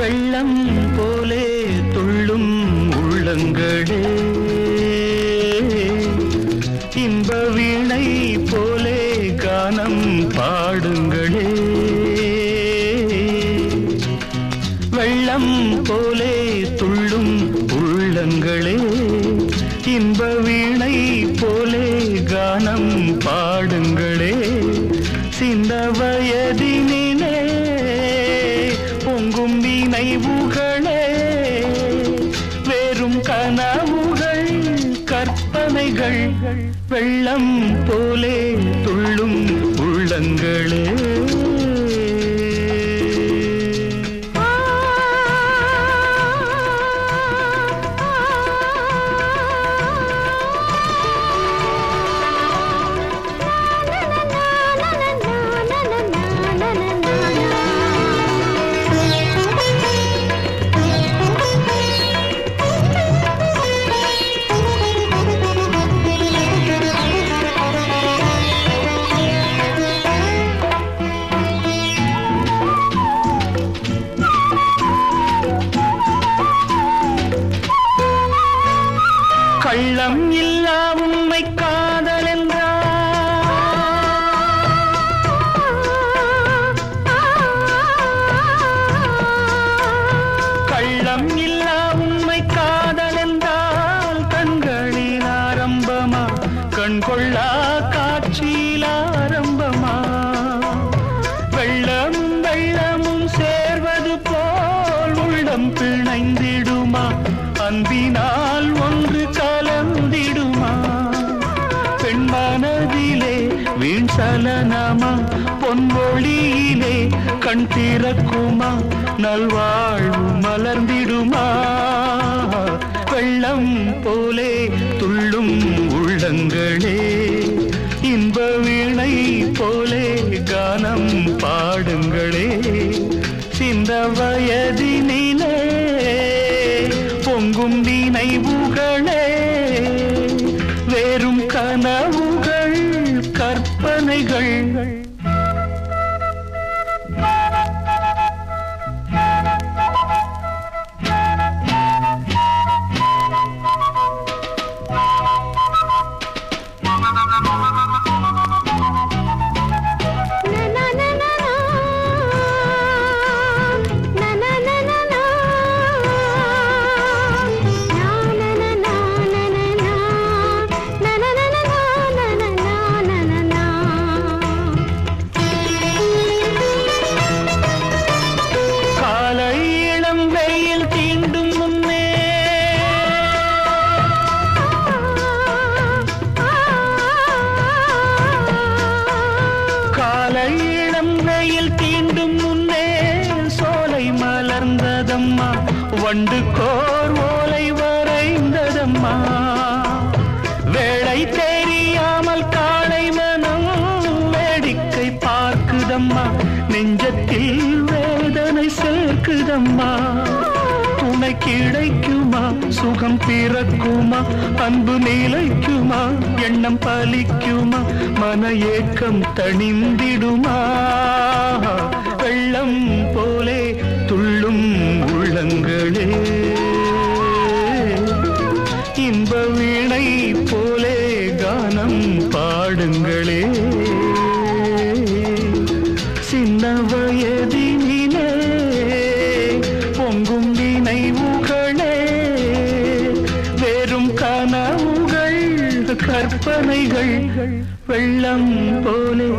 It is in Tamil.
வெள்ளம் போலே துள்ளும் உள்ளங்களே. இன்ப வீணை போலே கானம் பாடுங்களே. வெள்ளம் போலே துள்ளும் உள்ளங்களே. இன்ப வீணை போலே கானம் கற்பனைகள் வெள்ளம் போலே துள்ளும் உள்ளங்களே. உள்ளம் இல்லா உண்மை காதல் கள்ளம் இல்லா உண்மை காதல் என்றால் கண்களில் ஆரம்பமா கண் கொள்ளா காட்சியில் ஆரம்பமா. வெள்ளம் வெள்ளமும் சேர்வது போல் உள்ளம் பிணைந்திடுமா அன்பினா மனதிலே வீண் சலனமா? பொன்மொழியிலே கண் திறக்குமா? நல்வாழ்வு மலர்ந்திடுமா? வெள்ளம் போலே துள்ளும் உள்ளங்களே இன்ப வீணை போலே கானம் பாடுங்களே. சிந்த வயதினிலே பொங்கும் நினைவுகளே வண்டு கோர் ஓலை வரைந்ததம்மா. வேளை தெரியாமல் காளை மனம் வேடிக்கை பார்க்குதம்மா. நெஞ்சத்தில் வேதனை சேர்க்குதம்மா. துணை கிடைக்குமா? சுகம் பிறக்குமா? அன்பு நிலைக்குமா? எண்ணம் பலிக்குமா? மன ஏக்கம் தணிந்திடுமா? வெள்ளம் பாடுங்களே. சின்ன வயதினிலே பொங்கும் நினைவுகளே. வெறும் கனவுகள் கற்பனைகள் வெள்ளம் போலே.